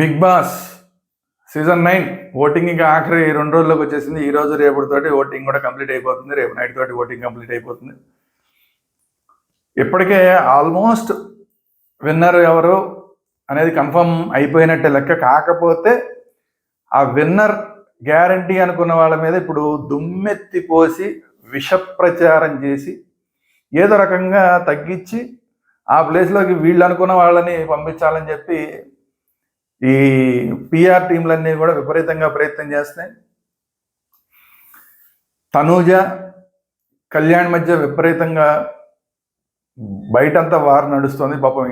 Bigg Boss season nine voting ఇంకా ఆఖరి రెండు రోజుల్లోకి వచ్చేసింది. ఈ రోజు రేపటితోటి ఓటింగ్ కూడా కంప్లీట్ అయిపోతుంది. రేపు నైట్ తోటి ఓటింగ్ కంప్లీట్ అయిపోతుంది. ఇప్పటికే ఆల్మోస్ట్ విన్నర్ ఎవరు అనేది కన్ఫర్మ్ అయిపోయినట్టే లెక్క. కాకపోతే ఆ విన్నర్ గ్యారంటీ అనుకున్న వాళ్ళ మీద ఇప్పుడు దుమ్మెత్తి పోసి విష ప్రచారం చేసి ఏదో రకంగా తగ్గించి ఆ ప్లేస్లోకి వీళ్ళు అనుకున్న వాళ్ళని పంపించాలని చెప్పి ఈ పిఆర్ టీంలన్నీ కూడా విపరీతంగా ప్రయత్నం చేస్తాయి తనూజ కళ్యాణ్ మధ్య విపరీతంగా బయటంతా వారు నడుస్తుంది. పాపం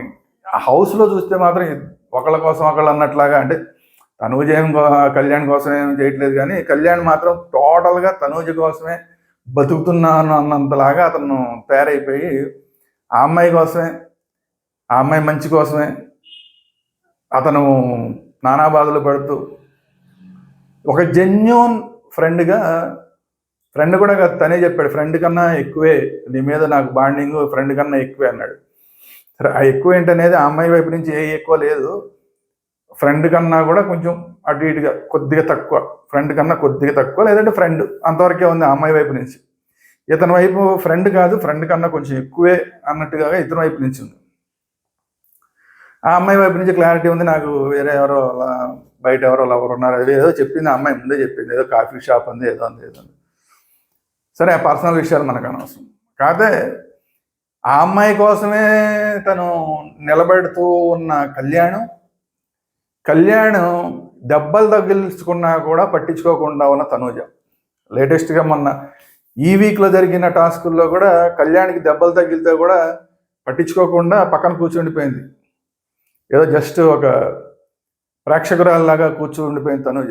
హౌస్లో చూస్తే మాత్రం ఒకళ్ళ కోసం ఒకళ్ళు అన్నట్లాగా అంటే తనూజ ఏం కో- కళ్యాణ్ కోసం ఏం చేయట్లేదు కానీ కళ్యాణ్ మాత్రం టోటల్గా తనూజ కోసమే బతుకుతున్నాను అన్నంతలాగా అతను తయారైపోయి ఆ అమ్మాయి కోసమే ఆ అమ్మాయి మంచి కోసమే అతను నానా బాధలు పడుతూ ఒక జెన్యున్ ఫ్రెండ్గా ఫ్రెండ్ కూడా తనే చెప్పాడు ఫ్రెండ్ కన్నా ఎక్కువే నీ మీద నాకు బాండింగ్ ఫ్రెండ్ కన్నా ఎక్కువే అన్నాడు. సరే ఆ ఎక్కువ ఏంటనేది ఆ అమ్మాయి వైపు నుంచి ఏ ఎక్కువ లేదు. ఫ్రెండ్ కన్నా కూడా కొంచెం అటు ఇటుగా కొద్దిగా తక్కువ. ఫ్రెండ్ కన్నా కొద్దిగా తక్కువ లేదంటే ఫ్రెండ్ అంతవరకే ఉంది ఆ అమ్మాయి వైపు నుంచి. ఇతని వైపు ఫ్రెండ్ కాదు ఫ్రెండ్ కన్నా కొంచెం ఎక్కువే అన్నట్టుగా ఇతని వైపు నుంచి ఉంది. ఆ అమ్మాయి వైపు నుంచి క్లారిటీ ఉంది. నాకు వేరే ఎవరో అలా బయట ఎవరో ఎవరు ఉన్నారు. అది ఏదో చెప్పింది ఆ అమ్మాయి ముందే చెప్పింది. ఏదో కాఫీ షాప్ ఉంది ఏదో ఉంది ఏదో ఉంది. సరే ఆ పర్సనల్ విషయాలు మనకు అనవసరం. కాకపోతే ఆ అమ్మాయి కోసమే తను నిలబెడుతూ ఉన్న కళ్యాణం కళ్యాణ్ దెబ్బలు తగిలించుకున్నా కూడా పట్టించుకోకుండా ఉన్న తనూజ. లేటెస్ట్గా మొన్న ఈ వీక్లో జరిగిన టాస్కుల్లో కూడా కళ్యాణ్కి దెబ్బలు తగిలితే కూడా పట్టించుకోకుండా పక్కన కూర్చుండిపోయింది. ఏదో జస్ట్ ఒక ప్రేక్షకురాల్లాగా కూర్చుండిపోయింది తనూజ.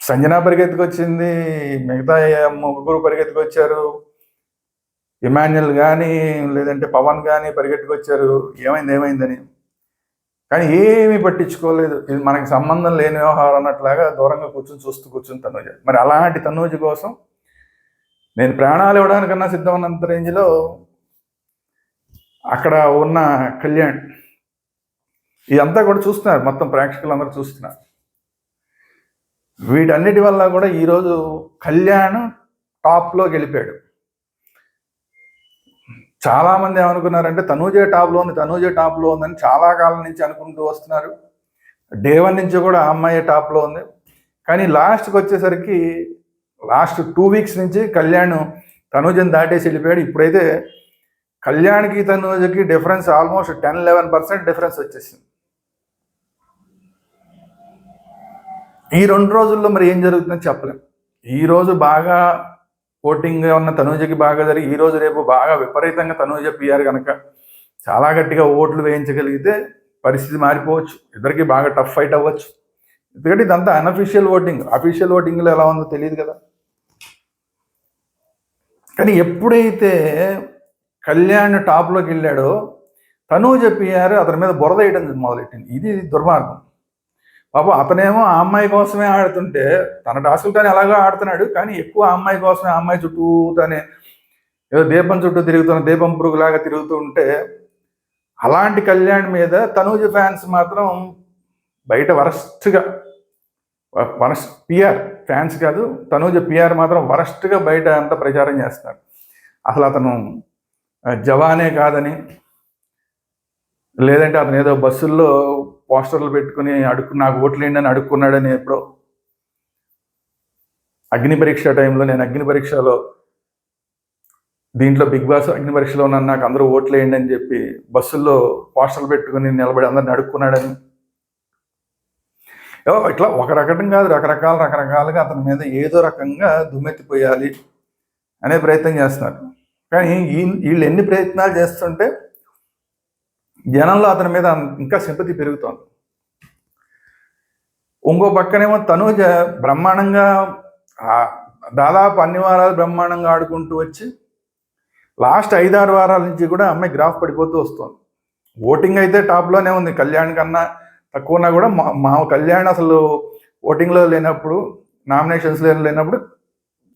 సంజన పరిగెత్తుకొచ్చింది మిగతా ముగ్గురు పరిగెత్తుకొచ్చారు ఇమాన్యుల్ కానీ లేదంటే పవన్ కానీ పరిగెట్టుకొచ్చారు ఏమైంది ఏమైందని. కానీ ఏమీ పట్టించుకోలేదు. ఇది మనకి సంబంధం లేని వ్యవహారం అన్నట్లాగా దూరంగా కూర్చొని చూస్తూ కూర్చుని తనూజ. మరి అలాంటి తనూజ కోసం నేను ప్రాణాలు ఇవ్వడానికన్నా సిద్ధం ఉన్నంత రేంజ్లో అక్కడ ఉన్న కళ్యాణ్ ఇదంతా కూడా చూస్తున్నారు. మొత్తం ప్రేక్షకులు అందరూ చూస్తున్నారు. వీటన్నిటి వల్ల కూడా ఈరోజు కళ్యాణ్ టాప్లో గెలిపాడు. చాలామంది ఏమనుకున్నారంటే తనూజే టాప్లో ఉంది తనూజే టాప్లో ఉందని చాలా కాలం నుంచి అనుకుంటూ వస్తున్నారు. డే వన్ నుంచి కూడా ఆ అమ్మాయి టాప్లో ఉంది. కానీ లాస్ట్కి వచ్చేసరికి లాస్ట్ టూ వీక్స్ నుంచి కళ్యాణ్ తనూజని దాటేసి వెళ్ళిపోయాడు. ఇప్పుడైతే కళ్యాణ్కి తనూజకి difference almost ten eleven percent difference వచ్చేసింది. ఈ రెండు రోజుల్లో మరి ఏం జరుగుతుందో చెప్పలేం. ఈరోజు బాగా ఓటింగ్ ఉన్న తనూజకి బాగా జరిగి ఈ రోజు రేపు బాగా విపరీతంగా తనూజ పిఆర్ కనుక చాలా గట్టిగా ఓట్లు వేయించగలిగితే పరిస్థితి మారిపోవచ్చు. ఇద్దరికి బాగా టఫ్ ఫైట్ అవ్వచ్చు. ఎందుకంటే ఇదంతా అన్అఫీషియల్ ఓటింగ్ అఫీషియల్ ఓటింగ్లో ఎలా ఉందో తెలియదు కదా. కానీ ఎప్పుడైతే కళ్యాణ్ టాప్లోకి వెళ్ళాడో. తనూజ పిఆర్ అతని మీద బురద వేయడం మొదలెట్టింది. ఇది దుర్మార్గం. పాప అతనేమో ఆ అమ్మాయి కోసమే ఆడుతుంటే తన టాస్కులతోనే ఎలాగో ఆడుతున్నాడు కానీ ఎక్కువ ఆ అమ్మాయి కోసమే ఆ అమ్మాయి చుట్టూ తనే ఏదో దీపం చుట్టూ తిరుగుతున్న దీపం పురుగులాగా తిరుగుతూ ఉంటే అలాంటి కళ్యాణ్ మీద తనూజ ఫ్యాన్స్ మాత్రం బయట వరస్ట్గా వరస్ట్ పిఆర్ ఫ్యాన్స్ కాదు తనూజ పిఆర్ మాత్రం వరస్ట్గా బయట అంతా ప్రచారం చేస్తారు అసలు అతను జవానే కాదని లేదంటే అతను ఏదో బస్సుల్లో పోస్టర్లు పెట్టుకుని అడుక్కు నాకు ఓట్లేండి అని అడుక్కున్నాడని ఎప్పుడో. అగ్ని పరీక్ష టైంలో నేను అగ్ని పరీక్షలో దీంట్లో బిగ్ బాస్ అగ్ని పరీక్షలో ఉన్న నాకు అందరూ ఓట్లేయండి అని చెప్పి బస్సుల్లో పోస్టర్లు పెట్టుకుని నిలబడి అందరిని అడుక్కున్నాడని. ఇట్లా ఒక రకం కాదు రకరకాల రకరకాలుగా అతని మీద ఏదో రకంగా దుమ్మెత్తిపోయాలి అనే ప్రయత్నం చేస్తున్నారు. కానీ వీళ్ళు ఎన్ని ప్రయత్నాలు చేస్తుంటే జనంలో అతని మీద ఇంకా సింపతి పెరుగుతోంది. ఇంకో పక్కనేమో తను బ్రహ్మాండంగా దాదాపు అన్ని వారాలు బ్రహ్మాండంగా ఆడుకుంటూ వచ్చి లాస్ట్ ఐదారు వారాల నుంచి కూడా అమ్మాయి గ్రాఫ్ పడిపోతూ వస్తుంది. ఓటింగ్ అయితే టాప్లోనే ఉంది. కళ్యాణ్ కన్నా తక్కువ ఉన్నా కూడా మా మా కళ్యాణ్ అసలు ఓటింగ్లో లేనప్పుడు నామినేషన్స్లో లేనప్పుడు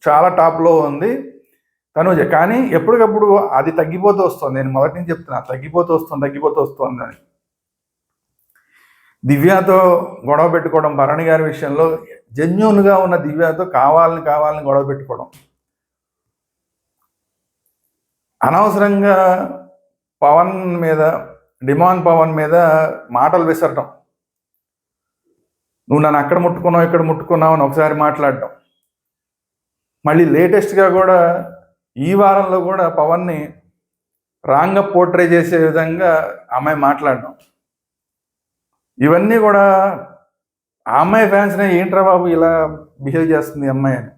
చాలా టాప్లో ఉంది. తనూజ కానీ ఎప్పటికప్పుడు అది తగ్గిపోతూ వస్తుంది. నేను మొదటి నుంచి చెప్తున్నా తగ్గిపోతూ వస్తుంది తగ్గిపోతూ వస్తుంది అని. దివ్యతో గొడవ పెట్టుకోవడం భరణి గారి విషయంలో జెన్యున్గా ఉన్న దివ్యతో కావాలని కావాలని గొడవ పెట్టుకోవడం. అనవసరంగా పవన్ మీద డిమాండ్ పవన్ మీద మాటలు విసరటం. నువ్వు నన్ను అక్కడ ముట్టుకున్నావు ఇక్కడ ముట్టుకున్నావు అని ఒకసారి మాట్లాడటం. మళ్ళీ లేటెస్ట్గా కూడా ఈ వారంలో కూడా పవన్ని రాంగ్గా పోర్ట్రే చేసే విధంగా అమ్మాయి మాట్లాడడం. ఇవన్నీ కూడా ఆ అమ్మాయి ఫ్యాన్స్నే ఏంట్రా బాబు ఇలా బిహేవ్ చేస్తుంది అమ్మాయి అని.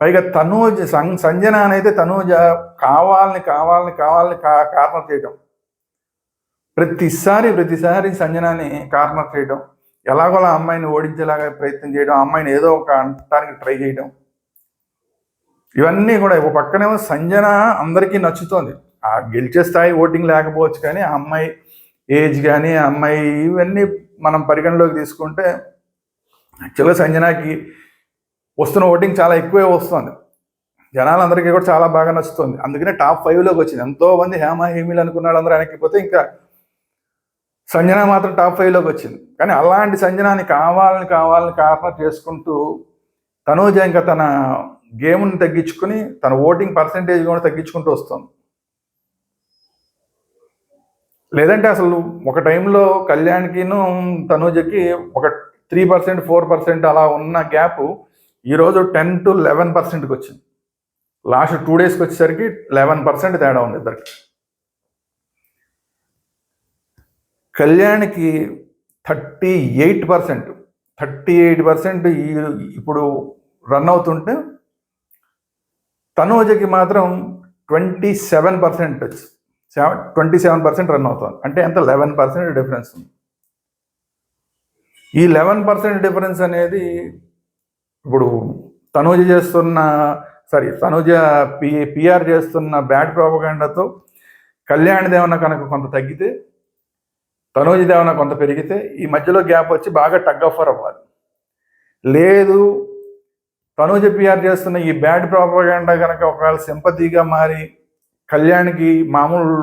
పైగా తనూజ్ సం సంజన అనేది తనూజ కావాలని కావాలని కావాలని కా కారణం చేయడం ప్రతిసారి ప్రతిసారి సంజనాని కారణం చేయడం ఎలాగోలా అమ్మాయిని ఓడించేలాగా ప్రయత్నం చేయడం అమ్మాయిని ఏదో ఒక అంటానికి ట్రై చేయడం ఇవన్నీ కూడా ఒక పక్కనేమో సంజన అందరికీ నచ్చుతోంది. ఆ గెలిచే స్థాయి ఓటింగ్ లేకపోవచ్చు కానీ ఆ అమ్మాయి ఏజ్ కానీ ఆ అమ్మాయి ఇవన్నీ మనం పరిగణలోకి తీసుకుంటే యాక్చువల్గా సంజనాకి వస్తున్న ఓటింగ్ చాలా ఎక్కువే వస్తుంది. జనాలందరికీ కూడా చాలా బాగా నచ్చుతుంది. అందుకనే టాప్ ఫైవ్లోకి వచ్చింది. ఎంతోమంది హేమ హేమీలు అనుకున్న వాళ్ళందరూ వెనక్కిపోతే ఇంకా సంజన మాత్రం టాప్ ఫైవ్లోకి వచ్చింది. కానీ అలాంటి సంజనాన్ని కావాలని కావాలని కారణం చేసుకుంటూ తనూజ ఇంకా తన గేమ్ని తగ్గించుకుని తన ఓటింగ్ పర్సంటేజ్ కూడా తగ్గించుకుంటూ వస్తుంది. లేదంటే అసలు ఒక టైంలో కళ్యాణ్కిను తనూజకి ఒక త్రీ పర్సెంట్ ఫోర్ పర్సెంట్ అలా ఉన్న గ్యాప్ ఈరోజు టెన్ టు లెవెన్ పర్సెంట్కి వచ్చింది. లాస్ట్ టూ డేస్కి వచ్చేసరికి లెవెన్ పర్సెంట్ తేడా ఉంది ఇద్దరికి. కళ్యాణ్కి thirty eight percent thirty eight percent ఇప్పుడు రన్ అవుతుంటే తనూజకి మాత్రం twenty seven percent seven twenty seven percent run అవుతుంది. అంటే ఎంత? లెవెన్ పర్సెంట్ డిఫరెన్స్ ఉంది. ఈ లెవెన్ పర్సెంట్ డిఫరెన్స్ అనేది ఇప్పుడు తనూజ చేస్తున్న సారీ తనూజ పి పిఆర్ చేస్తున్న బ్యాడ్ ప్రోపగాండాతో కళ్యాణ్ దేవన కనుక కొంత తగ్గితే తనూజ దేవన కొంత పెరిగితే ఈ మధ్యలో గ్యాప్ వచ్చి బాగా టగ్ ఆఫర్ అవ్వాలి. లేదు తనూజ పిఆర్ చేస్తున్న ఈ బ్యాడ్ ప్రాపగాండా కనుక ఒకవేళ సింపతిగా మారి కళ్యాణ్కి మామూలు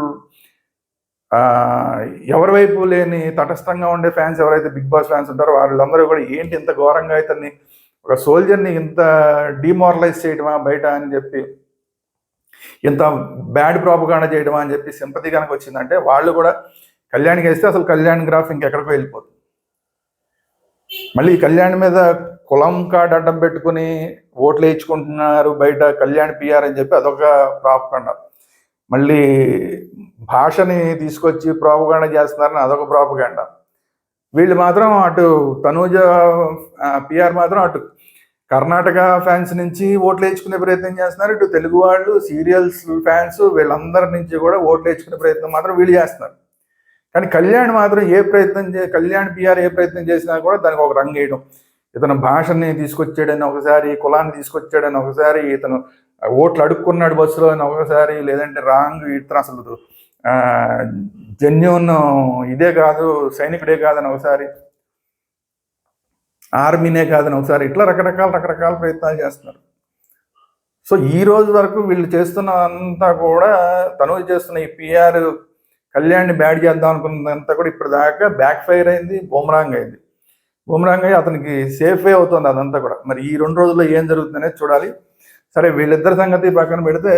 ఎవరి వైపు లేని తటస్థంగా ఉండే ఫ్యాన్స్ ఎవరైతే బిగ్ బాస్ ఫ్యాన్స్ ఉంటారో వాళ్ళందరూ కూడా ఏంటి ఇంత ఘోరంగా ఇతన్ని ఒక సోల్జర్ని ఇంత డిమారలైజ్ చేయడమా బయట అని చెప్పి ఇంత బ్యాడ్ ప్రాపగాండా చేయడమా అని చెప్పి సింపతి కనుక వచ్చిందంటే వాళ్ళు కూడా కళ్యాణ్కి వేస్తే అసలు కళ్యాణ్ గ్రాఫ్ ఇంకెక్కడికో వెళ్ళిపోతుంది. మళ్ళీ కళ్యాణ్ మీద కులం కార్డు అడ్డం పెట్టుకుని ఓట్లు వేయించుకుంటున్నారు బయట కళ్యాణ్ పిఆర్ అని చెప్పి అదొక ప్రాపగాండా మళ్ళీ భాషని తీసుకొచ్చి ప్రాపగాండ చేస్తున్నారని అదొక ప్రాపగాండ వీళ్ళు మాత్రం అటు తనూజ పిఆర్ మాత్రం అటు కర్ణాటక ఫ్యాన్స్ నుంచి ఓట్లు వేయించుకునే ప్రయత్నం చేస్తున్నారు. ఇటు తెలుగు వాళ్ళు సీరియల్స్ ఫ్యాన్స్ వీళ్ళందరి నుంచి కూడా ఓట్లు వేయించుకునే ప్రయత్నం మాత్రం వీళ్ళు చేస్తున్నారు. కానీ కళ్యాణ్ మాత్రం ఏ ప్రయత్నం చే కళ్యాణ్ పిఆర్ ఏ ప్రయత్నం చేసినా కూడా దానికి ఒక రంగు వేయడం. ఇతను భాషని తీసుకొచ్చాడని ఒకసారి కులాన్ని తీసుకొచ్చాడని ఒకసారి ఇతను ఓట్లు అడుక్కున్నాడు బస్సులో అని ఒకసారి లేదంటే రాంగ్ ఇతను అసలు జెన్యున్ ఇదే కాదు సైనికుడే కాదని ఒకసారి ఆర్మీనే కాదని ఒకసారి ఇట్లా రకరకాల రకరకాల ప్రయత్నాలు చేస్తున్నారు. సో ఈ రోజు వరకు వీళ్ళు చేస్తున్న అంతా కూడా తను చేస్తున్న ఈ పిఆర్ కళ్యాణ్ని బ్యాడ్ చేద్దాం అనుకున్నదంతా కూడా ఇప్పుడు దాకా బ్యాక్ ఫైర్ అయింది బూమరాంగ్ అయింది. బూమరాంగ్ అయ్యి అతనికి సేఫే అవుతుంది అదంతా కూడా. మరి ఈ రెండు రోజుల్లో ఏం జరుగుతుందనేది చూడాలి. సరే వీళ్ళిద్దరి సంగతి పక్కన పెడితే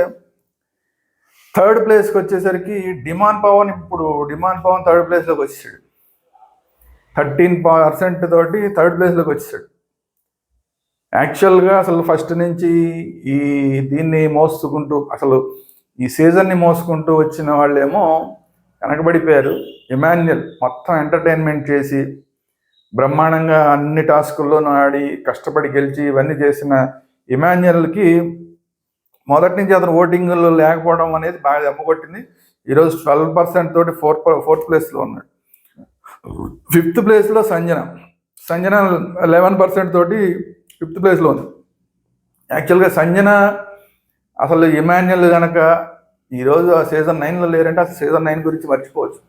థర్డ్ ప్లేస్కి వచ్చేసరికి డిమాండ్ పవన్ ఇప్పుడు డిమాండ్ పవన్ థర్డ్ ప్లేస్లోకి వచ్చేసాడు. థర్టీన్ పర్సెంట్ తోటి థర్డ్ ప్లేస్లోకి వచ్చేసాడు. యాక్చువల్గా అసలు ఫస్ట్ నుంచి ఈ దీన్ని మోసుకుంటూ అసలు ఈ సీజన్ని మోసుకుంటూ వచ్చిన వాళ్ళేమో వెనకబడిపోయారు ఇమాన్యుల్ మొత్తం ఎంటర్టైన్మెంట్ చేసి బ్రహ్మాండంగా అన్ని టాస్కుల్లోనూ ఆడి కష్టపడి గెలిచి ఇవన్నీ చేసిన ఇమాన్యుయల్కి మొదటి నుంచి అతను ఓటింగ్లో లేకపోవడం అనేది బాగా దెబ్బకొట్టింది ఈరోజు ట్వెల్వ్ పర్సెంట్ తోటి ఫోర్త్ ఫోర్త్ ప్లేస్లో ఉన్నాడు. ఫిఫ్త్ ప్లేస్లో సంజన. సంజన లెవెన్ పర్సెంట్ తోటి ఫిఫ్త్ ప్లేస్లో ఉంది. యాక్చువల్గా సంజన అసలు ఇమాన్యుల్ కనుక ఈరోజు ఆ సీజన్ నైన్లో లేరంటే ఆ సీజన్ నైన్ గురించి మర్చిపోవచ్చు.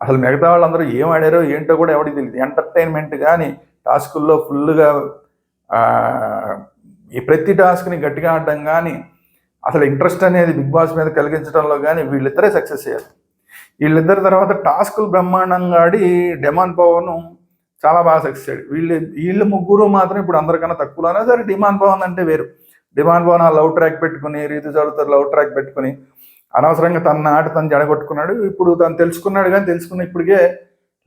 అసలు మిగతా వాళ్ళందరూ ఏం ఆడారో ఏంటో కూడా ఎవరికి తెలియదు ఎంటర్టైన్మెంట్ కానీ టాస్కుల్లో ఫుల్గా ఈ ప్రతి టాస్క్ని గట్టిగా ఆడడం కానీ అసలు ఇంట్రెస్ట్ అనేది బిగ్ బాస్ మీద కలిగించడంలో కానీ వీళ్ళిద్దరే సక్సెస్ అయ్యారు వీళ్ళిద్దరి తర్వాత టాస్కులు బ్రహ్మాండంగా ఆడి డెమాన్ పవన్ చాలా బాగా సక్సెస్ అయ్యాడు వీళ్ళు వీళ్ళు ముగ్గురు మాత్రం ఇప్పుడు అందరికన్నా తక్కువలోనే సరే డిమాండ్ పవన్ అంటే వేరు. డిమాండ్ పవన్ లవ్ ట్రాక్ పెట్టుకుని రీతి చదువుతారు లవ్ ట్రాక్ పెట్టుకుని అనవసరంగా తన ఆట తను జడగొట్టుకున్నాడు. ఇప్పుడు తను తెలుసుకున్నాడు కానీ తెలుసుకున్న ఇప్పటికే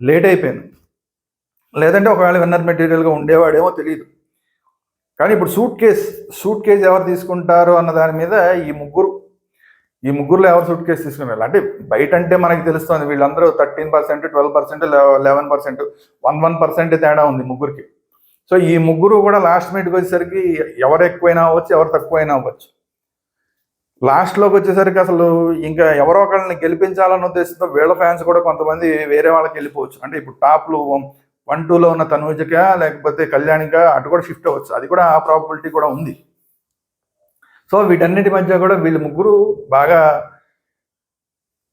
లేట్ అయిపోయింది. లేదంటే ఒకవేళ విన్నర్ మెటీరియల్గా ఉండేవాడేమో తెలియదు కానీ ఇప్పుడు సూట్ కేస్ సూట్ కేస్ ఎవరు తీసుకుంటారు అన్న దాని మీద ఈ ముగ్గురు ఈ ముగ్గురులో ఎవరు సూట్ కేసు తీసుకున్నారు అంటే బయట అంటే మనకి తెలుస్తుంది వీళ్ళందరూ thirteen percent twelve percent eleven percent one one percent తేడా ఉంది ముగ్గురికి. సో ఈ ముగ్గురు కూడా లాస్ట్ మీట్కి వచ్చేసరికి ఎవరు ఎక్కువైనా అవ్వచ్చు ఎవరు తక్కువైనా అవ్వచ్చు. లాస్ట్లోకి వచ్చేసరికి అసలు ఇంకా ఎవరో ఒకళ్ళని గెలిపించాలన్న ఉద్దేశంతో వీళ్ళ ఫ్యాన్స్ కూడా కొంతమంది వేరే వాళ్ళకి వెళ్ళిపోవచ్చు. అంటే ఇప్పుడు టాప్లు వన్ టూలో ఉన్న తనూజక లేకపోతే కళ్యాణిక అటు కూడా షిఫ్ట్ అవ్వచ్చు. అది కూడా ఆ ప్రాబిలిటీ కూడా ఉంది. సో వీటన్నిటి మధ్య కూడా వీళ్ళు ముగ్గురు బాగా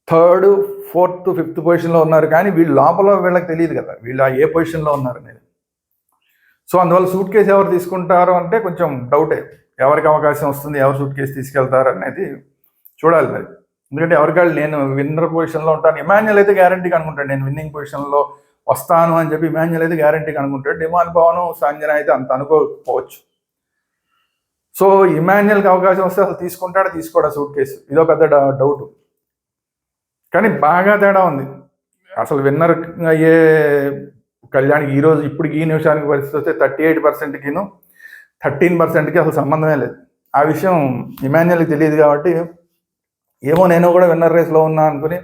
థర్డ్ ఫోర్త్ ఫిఫ్త్ పొజిషన్లో ఉన్నారు. కానీ వీళ్ళు లోపల వీళ్ళకి తెలియదు కదా. వీళ్ళు ఏ పొజిషన్లో ఉన్నారు అనేది. సో అందువల్ల సూట్ కేసు ఎవరు తీసుకుంటారు అంటే కొంచెం డౌటే ఎవరికి అవకాశం వస్తుంది ఎవరు సూట్ కేసు తీసుకెళ్తారు అనేది చూడాలి మరి. ఎందుకంటే ఎవరికాళ్ళు నేను విన్నర్ పొజిషన్లో ఉంటాను. ఇమాన్యుల్ అయితే గ్యారంటీ అనుకుంటాడు నేను విన్నింగ్ పొజిషన్లో వస్తాను అని చెప్పి ఇమాన్యుల్ అయితే గ్యారంటీ అనుకుంటాడు. డిమాన్ పవన్ సాంజన అయితే అంత అనుకోకపోవచ్చు. సో ఇమాన్యుల్కి అవకాశం వస్తే అసలు తీసుకుంటాడా తీసుకోడా సూట్ కేసు ఇదో పెద్ద డౌట్ కానీ బాగా తేడా ఉంది. అసలు విన్నర్ అయ్యే కళ్యాణ్కి ఈరోజు ఇప్పుడు ఈ నిమిషానికి పరిస్థితి వస్తే థర్టీ ఎయిట్ పర్సెంట్కిను థర్టీన్ పర్సెంట్కి అసలు సంబంధమే లేదు. ఆ విషయం ఇమాన్యుల్కి తెలియదు కాబట్టి ఏమో నేను కూడా విన్నర్ రేస్లో ఉన్నా అనుకుని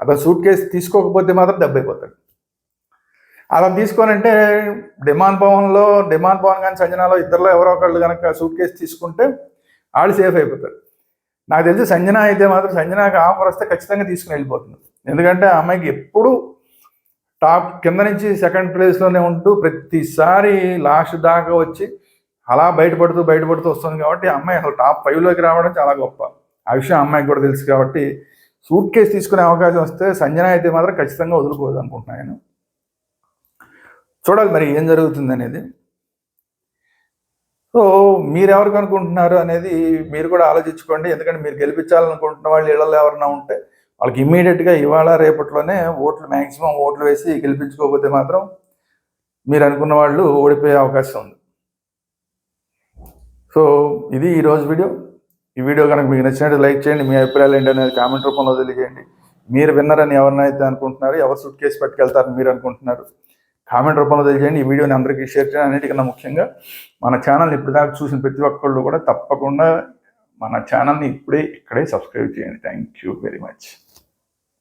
అతను సూట్ కేసు తీసుకోకపోతే మాత్రం దెబ్బైపోతాడు. అలా తీసుకోనంటే డిమాండ్ భవన్లో డిమాండ్ భవన్ కానీ సంజనాలో ఇద్దరులో ఎవరో ఒకళ్ళు కనుక సూట్ కేసు తీసుకుంటే వాళ్ళు సేఫ్ అయిపోతారు. నాకు తెలిసి సంజన అయితే మాత్రం సంజనాకి ఆఫర్ వస్తే ఖచ్చితంగా తీసుకుని వెళ్ళిపోతుంది ఎందుకంటే ఆ అమ్మాయికి ఎప్పుడు టాప్ కింద నుంచి సెకండ్ ప్లేస్లోనే ఉంటూ ప్రతిసారి లాస్ట్ దాకా వచ్చి అలా బయటపడుతూ బయటపడుతూ వస్తుంది కాబట్టి అమ్మాయి అసలు టాప్ ఫైవ్లోకి రావడం చాలా గొప్ప. ఆ విషయం అమ్మాయికి కూడా తెలుసు కాబట్టి సూట్ కేసు తీసుకునే అవకాశం వస్తే సంజన అయితే మాత్రం ఖచ్చితంగా వదులుకోదు అనుకుంటున్నాను చూడాలి మరి ఏం జరుగుతుంది అనేది. సో మీరు ఎవరికి అనుకుంటున్నారు అనేది మీరు కూడా ఆలోచించుకోండి. ఎందుకంటే మీరు గెలిపించాలనుకుంటున్న వాళ్ళు ఇళ్ళలో ఎవరైనా ఉంటే వాళ్ళకి ఇమ్మీడియట్గా ఇవాళ రేపట్లోనే ఓట్లు మ్యాక్సిమం ఓట్లు వేసి గెలిపించుకోకపోతే మాత్రం మీరు అనుకున్న వాళ్ళు ఓడిపోయే అవకాశం ఉంది. సో ఇది ఈరోజు వీడియో. ఈ వీడియో కనుక మీకు నచ్చినట్టు లైక్ చేయండి. మీ అభిప్రాయాలు ఏంటి అనేది కామెంట్ రూపంలో తెలియజేయండి. మీరు విన్నారని ఎవరినైతే అనుకుంటున్నారు ఎవరు సూట్ కేసు పట్టుకెళ్తారని మీరు అనుకుంటున్నారు కామెంట్ రూపంలో తెలియజేయండి. ఈ వీడియోని అందరికీ షేర్ చేయండి. అన్నిటికన్నా ముఖ్యంగా మన ఛానల్ని ఇప్పుడు దాకా చూసిన ప్రతి ఒక్కళ్ళు కూడా తప్పకుండా మన ఛానల్ని ఇప్పుడే ఇక్కడే సబ్స్క్రైబ్ చేయండి. Thank you very much.